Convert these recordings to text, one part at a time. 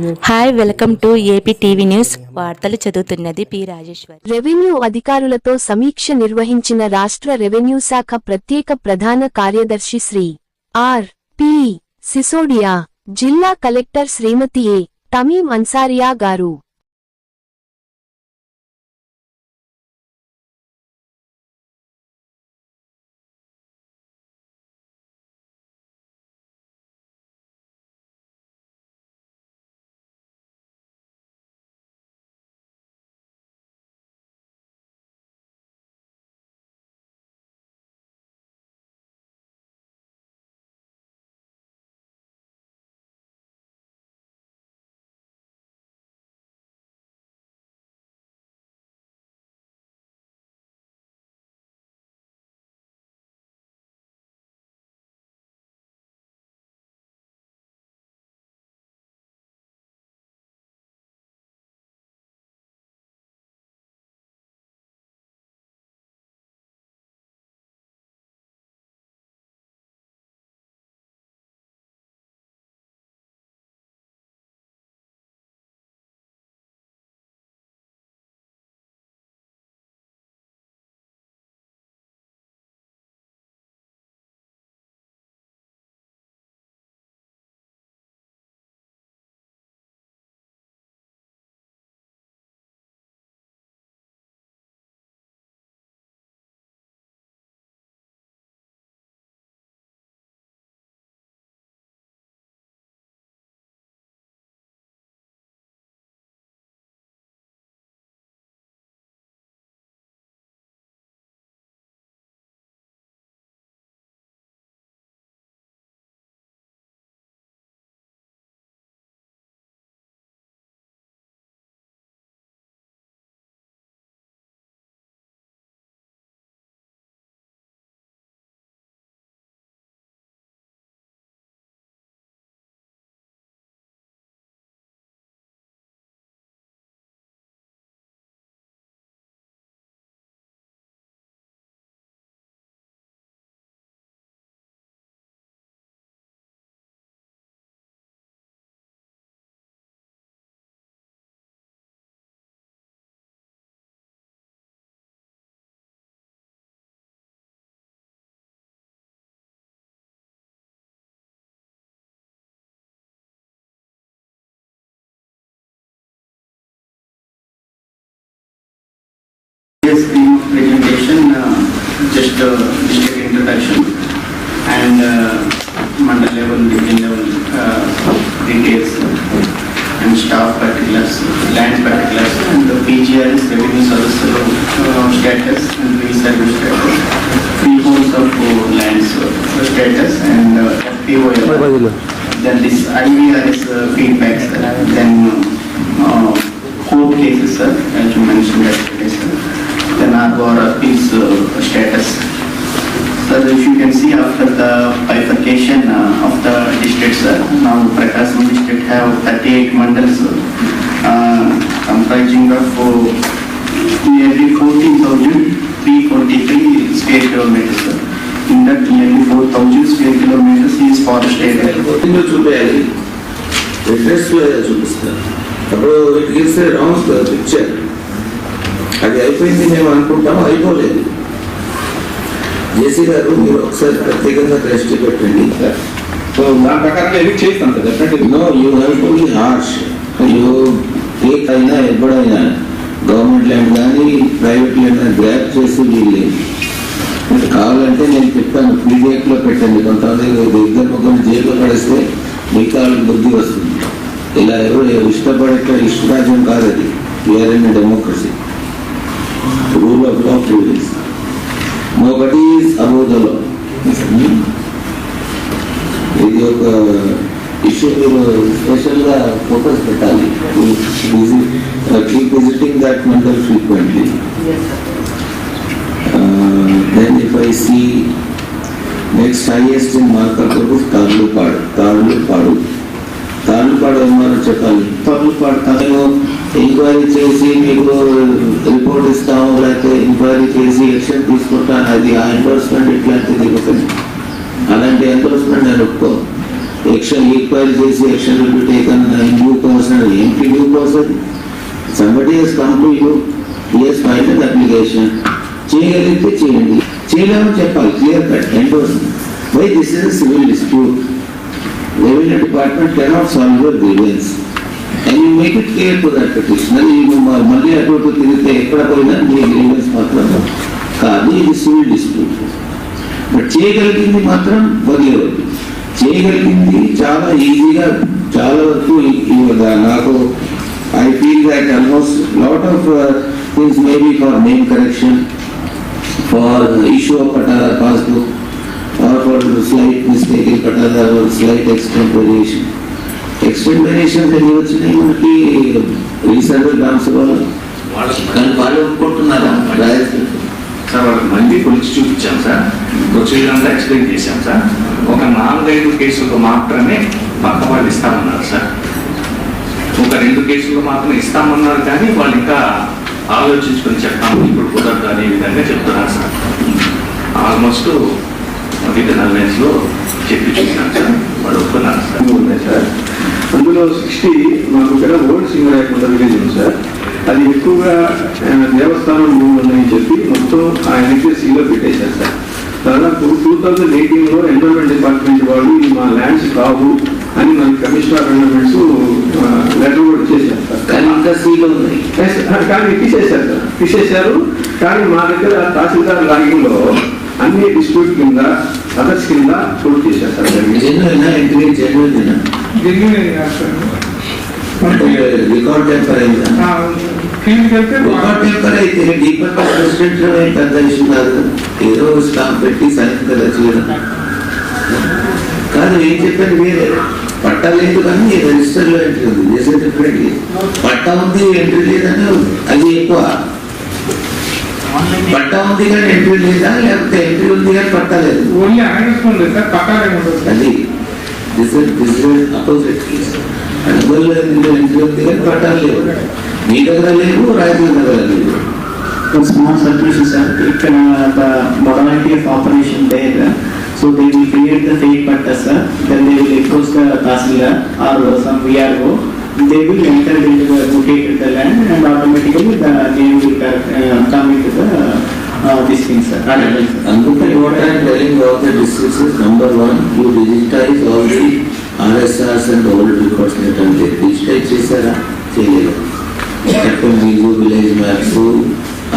Hi welcome to AP TV news వార్తలు చదువుతున్నది P Rajeshwar. Revenue అధికారులతో సమీక్ష నిర్వహించిన రాష్ట్ర రెవెన్యూ శాఖ ప్రత్యేక ప్రధాన కార్యదర్శి శ్రీ ఆర్. పి. సిసోడియా జిల్లా కలెక్టర్ శ్రీమతి ఏ. తమీం అన్సారియా గారు. Yes, the presentation, uh, just uh, district introduction and uh, mandal level, division level uh, details and staff particulars, land particulars and the PGR's revenue service uh, status and reserve status, freeholds of uh, lands uh, status and uh. Then this IVR's uh, feedbacks, uh, then uh, court cases, sir, as you mentioned yesterday, sir. for peace status. So if you can see after the bifurcation uh, of the districts, uh, now Prakasam district have 38 mandals uh, comprising of uh, nearly 14,343 square kilometers. Uh, In that nearly 4,000 square kilometers is forest area. It gives a round picture. అది అయిపోయింది మేము అనుకుంటాము అయిపోలేదు. జేసీ గారు మీరు ఒకసారి ప్రత్యేకంగా దృష్టి పెట్టండి. సో దాని ప్రకారం ఎడిట్ చేస్తాం no you to be harsh you take అయినా ఎప్పుడైనా గవర్నమెంట్ ల్యాండ్ కానీ ప్రైవేట్ ల్యాండ్ కానీ గ్రాప్ చేసి వీళ్ళు. కావాలంటే నేను చెప్తాను పీడిఎఫ్లో పెట్టండి. కొంతమంది ఇద్దరు ముగ్గురు జైల్లో పడేస్తే మిగతా వాళ్ళకి బుద్ధి వస్తుంది. ఇలా ఎవరు ఇష్టపడే ఇష్టరాజ్యం కాదు అది we're in democracy rule of law privilege nobody is above the law ఇది ఒక ఇష్యూ మీరు స్పెషల్గా ఫోకస్ పెట్టాలి keep visiting that mental frequently then if I see next highest in marker Tallapadu Tallapadu Tallapadu చెప్పాలి తాళ్ళుపాడు తను ఎంక్వైరీ చేసి మీకు report ఇస్తాము లేకపోతే ఎంక్వైరీ చేసి యాక్షన్ తీసుకుంటాను. అది ఆ ఎన్ఫోర్స్మెంట్ ఇట్లాంటిది ఒకటి అలాంటి ఎన్ఫోర్స్మెంట్ నేను ఒప్పుకో యాక్షన్ ఎంక్వైరీ చేసి action will be taken in due course ఏంటి డ్యూ కోర్స్ అది somebody he's come to you file application చేయగలిగితే చేయండి. చేయలేమని చెప్పాలి. Clear cut endorse why this is civil dispute revenue department cannot solve your grievance and you make it clear to that petitioner మళ్ళీ అటు ఇటు తిరిగితే ఎక్కడ పోయినా మీ గ్రీవెన్స్ మాత్రం కాదు ఇది సివిల్ డిస్ప్యూట్ బట్ చేయగలిగింది మాత్రం వదిలేవద్దు. చేయగలిగింది చాలా ఈజీగా చాలా వరకు ఈ- నాకు I feel that almost lot of things maybe for name correction for issue of పటాలా passbook for slight mistake in పటాలా or slight. Extent variations ఎన్ని వచ్చినాయి మనకి రీసెంట్ గ్రామ సభలో కానీ వాళ్ళు ఒప్పుకుంటున్నారా సార్ వాళ్ళకి మళ్ళీ కొలిచి చూపించాం సార్ ప్రొసీజర్ అంతా ఎక్స్ప్లెయిన్ చేశాం సార్ ఒక నాలుగైదు కేసులకు మాత్రమే పక్క వాళ్ళు ఇస్తామన్నారు సార్ ఒక రెండు కేసులు మాత్రం ఇస్తామన్నారు కానీ వాళ్ళు ఇంకా ఆలోచించుకొని చెప్తాము ఇప్పుడు కుదరదు అనే విధంగా చెప్తున్నారు సార్ ఆల్మోస్ట్ విత్లో చెప్పి చూసాను సార్. వాళ్ళు ఒప్పుకున్నారు సార్. ఉన్నాయి సార్ అందులో సిక్స్టీ మాకు ఇక్కడ ఓల్డ్ సింగరాయకొండ విలేజ్ ఉంది సార్. అది ఎక్కువగా దేవస్థానం భూములు ఉన్నాయని చెప్పి మొత్తం ఆ ఎన్పిఎస్సీలో పెట్టేశారు సార్. దాదాపు టూ థౌజండ్ ఎయిటీన్లో ఎన్విరాన్మెంట్ డిపార్ట్మెంట్ వాళ్ళు మా ల్యాండ్స్ కావు అని మన కమిషనర్ ఎన్విరాన్మెంట్స్ లెటర్ కూడా చేశారు సార్. కానీ ఇంకా సీలో కానీ తీసేశారు సార్. తీసేశారు కానీ మా దగ్గర తహసీల్దార్ లాగిన్లో అన్ని డిస్ట్రిక్ట్ కింద అదర్స్ కింద పూర్తి చేశారు. ఏదో స్టాంప్ పెట్టి చేయడం. కాదు ఏం చెప్పాను వేరే పట్టా లేదు కానీ రిజిస్టర్లో ఎంట్రీ ఉంది. పట్టా ఉంది ఎంట్రీ లేదని అది ఎక్కువ. పట్టా ఉంది కానీ ఎంట్రీ లేదా లేకపోతే ఎంట్రీ ఉంది కానీ పట్టా లేదు ఓన్లీ అనగస్తుంది సార్ పక్కాగా ఉంటుంది అది అపోజిట్ కేసు అనుభవంలో ఎంట్రీ ఉంది కానీ పట్టాలు లేవు మీ దగ్గర లేవు రాయచూరు దగ్గర లేవు a small solution, sir. If uh, the modality of operation there, so they will create the fake patta, sir. Then they will approach the tahsildar or some VRO. They will enter into the mutate the land and automatically the they will uh, come into the uh, this thing, sir. అందుకే what I am telling about the districts number one, you digitize all the RSRs and old records that are there. Digitize చేశారా చేయలేదు ఎక్కడ మీరు village maps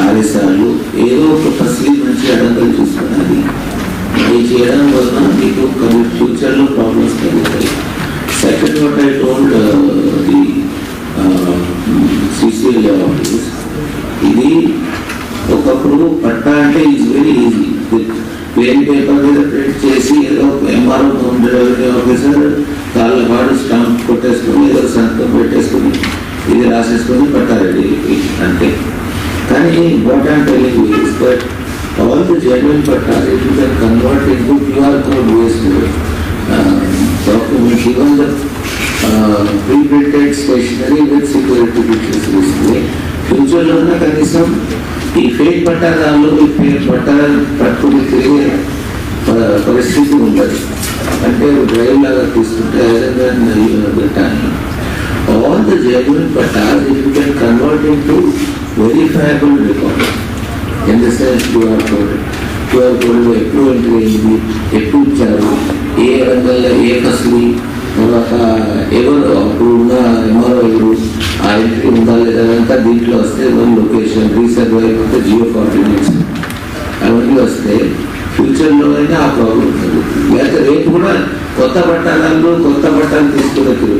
ఆర్ఎస్ఆర్లు ఏదో ఒక fossil నుంచి అడంగలు చూసుకోవాలి అది చేయడం వలన మీకు ఫ్యూచర్లో ప్రాబ్లమ్స్ కలుగుతాయి second what I told the CCL ఇది ఒకప్పుడు పట్టా అంటే ఈజ్ వెరీ ఈజీ వేరే పేపర్ మీద ప్రింట్ చేసి ఏదో ఎంఆర్ఓ హోమ్ డెలివరీ ఆఫీసర్ కాళ్ళ వాడు స్టాంప్ కొట్టేసుకొని ఏదో సంతకం పెట్టేసుకొని ఇది రాసేసుకొని పట్టారండి అంతే. కానీ important telling but that all the genuine పట్టాలి it convert into QR code waste documents even the pre printed stationery with security features తీసుకుని ఫ్యూచర్లోనే కనీసం ఈ ఫేక్ పట్టాదారులు ఈ ఫేక్ పట్టాలు పట్టుకుని తిరిగే ప- పరిస్థితి ఉండదు. అంటే డ్రైవ్ లాగా తీసుకుంటే all the genuine pattas if you can convert into verifiable record in the sense QR code QR code ఎప్పుడు ఎంట్రీ అయింది? ఎప్పుడు ఇచ్చారు? ఏ రంగంలో ఏ కసులు తర్వాత ఎవరు అప్పుడు ఉన్న ఎంఆర్ఓ ఎవరు ఆ ఎంట్రీ ఉందా లేదా అంతా దీంట్లో వస్తే వన్ లొకేషన్ రీసెర్వ్ అయిపోతే జియో కోఆర్డినేట్స్ అవన్నీ వస్తే ఫ్యూచర్లో అయినా ఆ ప్రాబ్లం ఉంటుంది లేకపోతే రేపు కూడా కొత్త పట్టణాలు కొత్త పట్టాలు తీసుకునే రీసర్వ్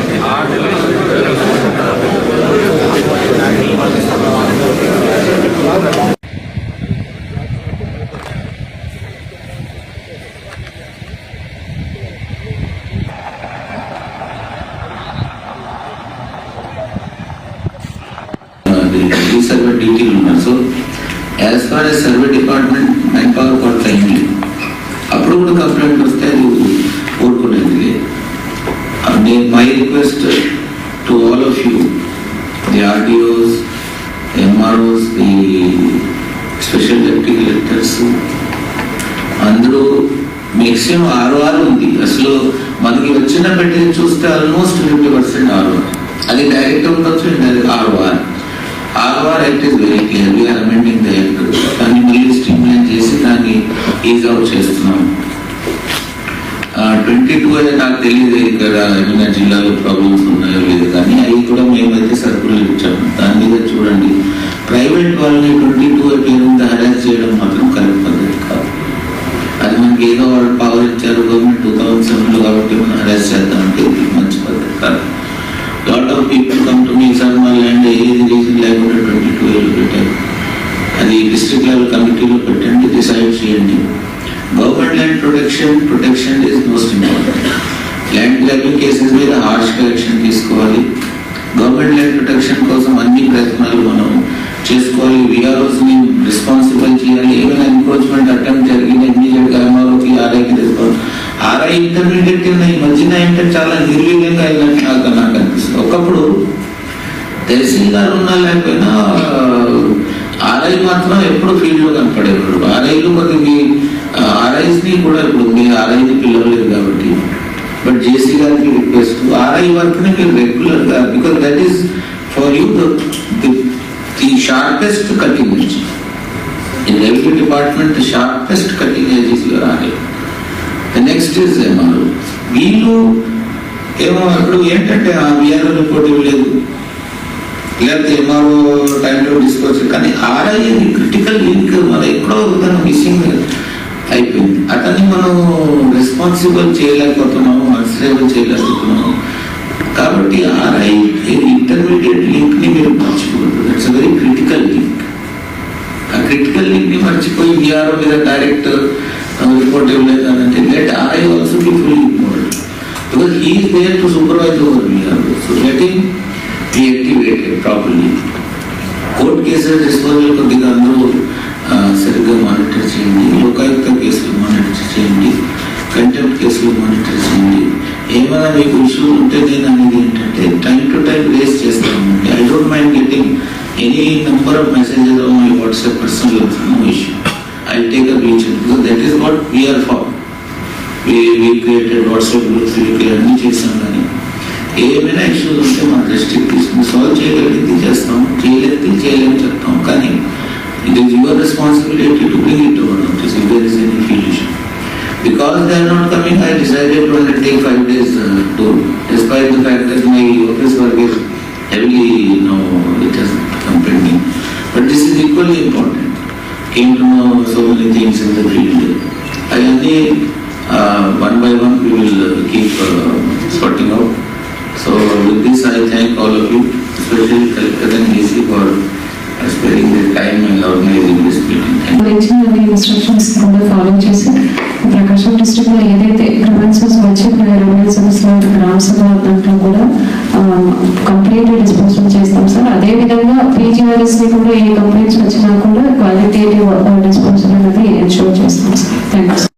డ్యూటీలు ఉన్నారు so as far as survey department man power for timely అప్పుడు కూడా వస్తే అది కోరుకునేది. Uh, నేను my request to all of you the RDOs MROs the special deputy collectors అందరూ మ్యాక్సిమం ఆర్ఓఆర్ ఉంది. అసలు మనకి వచ్చిన పెట్టి చూస్తే ఆల్మోస్ట్ ఫిఫ్టీ పర్సెంట్ ఆర్ఓఆర్ అది డైరెక్ట్ ఉండొచ్చు indirect ROR ROR act is very clear we're amending the act దాన్ని మళ్ళీ స్ట్రీమ్ లైన్ చేసి దాన్ని ఈజ్ అవుట్ చేస్తున్నాం. ట్వంటీ టూ అనేది నాకు తెలియదు ఇక్కడ ఏమైనా జిల్లాలో ప్రాబ్లమ్స్ ఉన్నాయో లేదు కానీ అవి కూడా మేమైతే సరుకులు ఇచ్చాము దాని మీద చూడండి. ప్రైవేట్ వాళ్ళని ట్వంటీ టూ పేరు మీద హరాస్ చేయడం మాత్రం కరెక్ట్ పద్ధతి కాదు. అది మనకి ఏదో వాళ్ళు పవర్ ఇచ్చారు గవర్నమెంట్ టూ థౌసండ్ సెవెన్లో కాబట్టి మనం హరాస్ చేద్దామంటే ఇది మంచి పద్ధతి కాదు. Lot of people come to me sir మా ల్యాండ్ ఏది రీజన్ లేకుండా ట్వంటీ టూ ఏళ్ళు పెట్టారు. అది డిస్ట్రిక్ట్ లెవెల్ కమిటీలో పెట్టండి డిసైడ్ చేయండి. Government land protection protection is most important land grabbing cases మీద హార్ష్ కరెక్షన్ తీసుకోవాలి. గవర్నమెంట్ ల్యాండ్ ప్రొటెక్షన్ కోసం అన్ని ప్రయత్నాలు మనం చేసుకోవాలి. విఆర్ఓస్ని రెస్పాన్సిబుల్ చేయాలి. ఏమైనా ఎన్క్రోచ్మెంట్ అటెంప్ట్ జరిగింది. ఇమీడియట్గా ఆర్ఐకి రెస్పాన్స్ ఆర్ఐ ఇంటర్మీడియట్ కింద ఈ మధ్యన ఏంటంటే చాలా నిర్వీర్యంగా అయినట్టు నాకు నాకు అనిపిస్తుంది. ఒకప్పుడు తహసీల్ గారు ఉన్నా లేకపోయినా ఆర్ఐ మాత్రం ఎప్పుడు ఫీల్డ్లో కనపడేవాడు ఆర్ఐలు కొద్దిగా మీ కూడా ఇప్పుడు మీరు ఆర్ఐని పిలవలేదు కాబట్టి బట్ జేసీ గారికి రిక్వెస్ట్ ఆర్ఐ వర్క్ని మీరు రెగ్యులర్గా because that is for you the sharpest cutting edge in revenue department sharpest cutting edge is your RI the next is MRO వీళ్ళు ఏమో ఇప్పుడు ఏంటంటే ఆ విఆర్ఓ రిపోర్ట్ ఇవ్వలేదు. లేకపోతే ఎంఆర్ఓ టైంలో డిస్కోవచ్చు కానీ ఆర్ఐ క్రిటికల్ లింక్ మన ఎక్కడో విధంగా మిస్సింగ్. అయిపోయింది. అతన్ని మనం రెస్పాన్సిబుల్ చేయలేకపోతున్నాము అన్స్టేబుల్ చేయలేకపోతున్నాము. కాబట్టి ఆర్ఐ ఇంటర్మీడియట్ లింక్ని మీరు మర్చిపోవద్దు. దట్స్ వెరీ క్రిటికల్ లింక్ ఆ క్రిటికల్ లింక్ని మర్చిపోయి విఆర్ఓ మీద డైరెక్ట్ రిపోర్ట్ ఇవ్వలేదు అని అంటే let RI also be full important because he there to supervise over VRO so let him be activated properly court cases disposal కొద్దిగా అందరూ సరిగ్గా మానిటర్ చేయండి. లోకాయుక్త కేసులు మానిటర్ చేయండి. కంటెంప్ట్ కేసులు మానిటర్ చేయండి. ఏమైనా మీకు ఇష్యూ ఉంటే నేను అనేది ఏంటంటే టైం టు టైం రేస్ చేస్తామండి I don't mind getting any number of messages on my WhatsApp personal no issue I take a reach because that is what we are for we created WhatsApp groups అన్నీ చేసాం కానీ ఏమైనా issues ఉంటే మా దృష్టికి తీసుకుని solve చేయగలిగింది చేస్తాం. చేయలేదు చేయలేని చెప్తాం. కానీ It is your responsibility to bring it to one notice if there is any issue. Because they are not coming, I decided to take five days uh, tour, despite the fact that my office work is heavily, you know, it has come pending. But this is equally important. Came to know so many things in the field. I only, uh, one by one, we will uh, keep uh, sorting out. So with this, I thank all of you, especially Collector and for uh, sparing their time and organizing this ఇచ్చిన instructions కూడా follow చేసి ప్రకాశం డిస్ట్రిక్ట్లో ఏదైతే గ్రవెన్సెస్ వచ్చి revenues గ్రామ సభ దాంట్లో కూడా complete disposal చేస్తాం సార్. అదే విధంగా పీజీఆర్ఎస్ని కూడా ఏ కంప్లైంట్స్ వచ్చినా కూడా క్వాలిటేటివ్ డిస్పోజల్ అనేది ఎన్షూర్ చేస్తాం సార్. Thank you